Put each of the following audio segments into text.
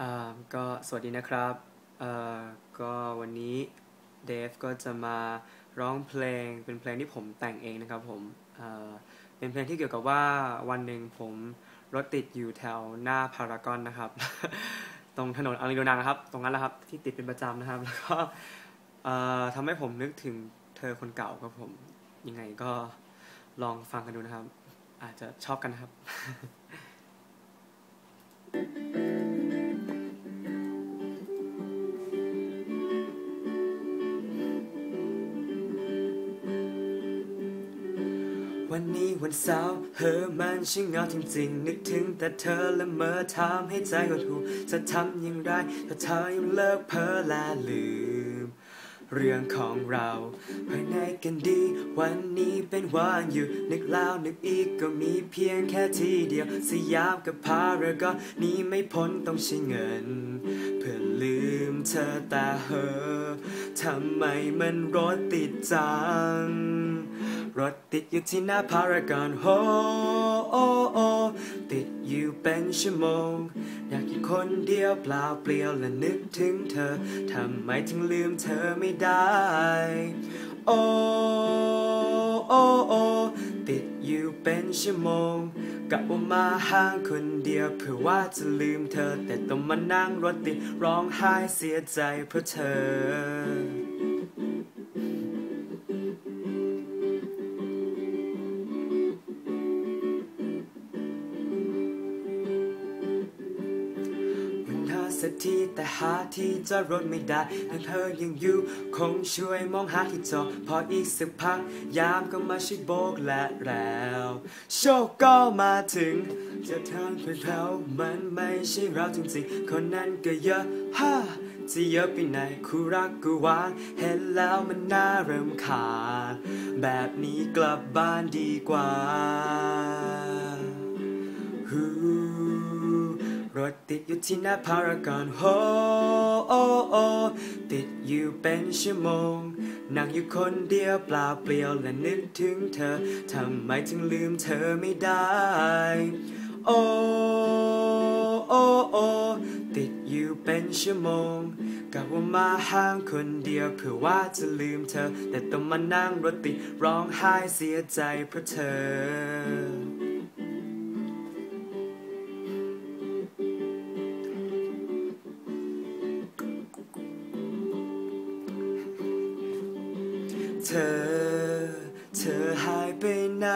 อ่าก็สวัสดีนะครับอ่อก็วันนี้เดฟก็จะมาร้องเพลงเป็นเพลงที่ผมแต่งเองนะครับผมเอ่อเป็นเพลงที่เกี่ยวกับว่าวันหนึ่งผมรถติดอยู่แถวหน้าพารากอนนะครับ ตรงถนนอารีโดนังนะครับ ตรงนั้นแหละครับที่ติดเป็นประจำนะครับ แล้วก็อ่อทำให้ผมนึกถึงเธอคนเก่าครับผมยังไงก็ลองฟังกันดูนะครับ อาจจะชอบกันนะครับ วันนี้วันเสาร์เฮอมันช่างเหงาจริงๆ นึกถึงแต่เธอและเมื่อถามให้ใจหดหูจะทำอย่างไรถ้าเธอยังเลิกเพ้อและลืม เรื่องของเราภายในกันดี วันนี้เป็นวันอยู่ นึกแล้วนึกอีกก็มีเพียงแค่ทีเดียว สยามกับพารากอนนี้ไม่พ้นต้องใช้เงิน เพื่อลืมเธอแต่เฮอทำไมมันรถติดจัง รถติดอยู่ที่หน้าพารากอนโฮโอโอติดอยู่เป็นชั่วโมง อยากอยู่คนเดียวเปล่าเปลี่ยวและนึกถึงเธอ ทำไมถึงลืมเธอไม่ได้ โอโอโอติดอยู่เป็นชั่วโมงกลับมาห้างคนเดียวเพื่อว่าจะลืมเธอ แต่ต้องมานั่งรถติดร้องไห้เสียใจเพราะเธอ สักทีแต่หาที่จอดรถไม่ได้ถ้าเธอยังอยู่คงช่วยมองหาที่จอดพออีกสักพัก ยามก็มาช่วยโบกและแล้ว โชคก็มาถึง จะทางเพื่อเรามันไม่ใช่เราจริงๆ คนนั้นก็เยอะฮ่าจะเยอะไปไหนคู่รักก็วานเห็นแล้วมันน่าเริ่มขาดแบบนี้กลับบ้านดีกว่า ถติดอยู่ที่หน้าพารากอนโฮโอโอติดอยู่เป็นชั่วโมง นั่งอยู่คนเดียวเปล่าเปลี่ยวและนึกถึงเธอ ทำไมถึงลืมเธอไม่ได้ โอโอโอติดอยู่เป็นชั่วโมงกะว่ามาห้างคนเดียวเพื่อว่าจะลืมเธอ แต่ต้องมานั่งรถติดร้องไห้เสียใจเพราะเธอ เธอ เธอหายไปไหน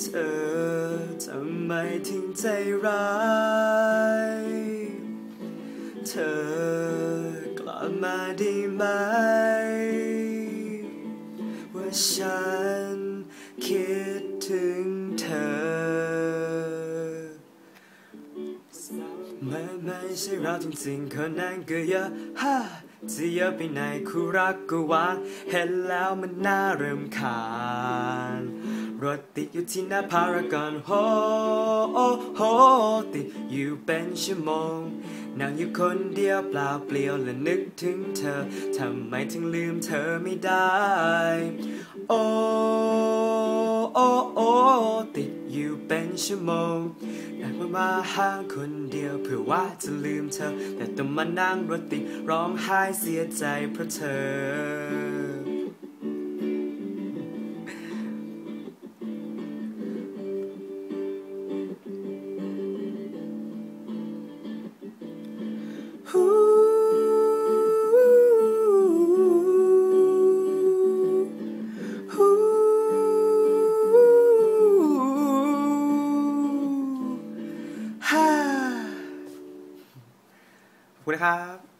เธอทำไมถึงใจร้าย เธอกลับมาได้ไหม ว่าฉันคิดถึงเธอไม่ไม่ใช่เราจริงๆคนนั้นก็เยอะฮ่า จะเยอะไปไหนคู่รักก็หวานเห็นแล้วมันน่าเริ่มขานรถติดอยู่ที่หน้าพารากอนโฮโอโฮติดอยู่เป็นชั่วโมงนั่งอยู่คนเดียวเปล่าเปลี่ยวและนึกถึงเธอ ทำไมถึงลืมเธอไม่ได้ โอโอโอติดอยู่เป็นชั่วโมง อยากมามาห้างคนเดียวเพื่อว่าจะลืมเธอ แต่ต้องมานั่งรถติดร้องไห้เสียใจเพราะเธอ คุณนะครับ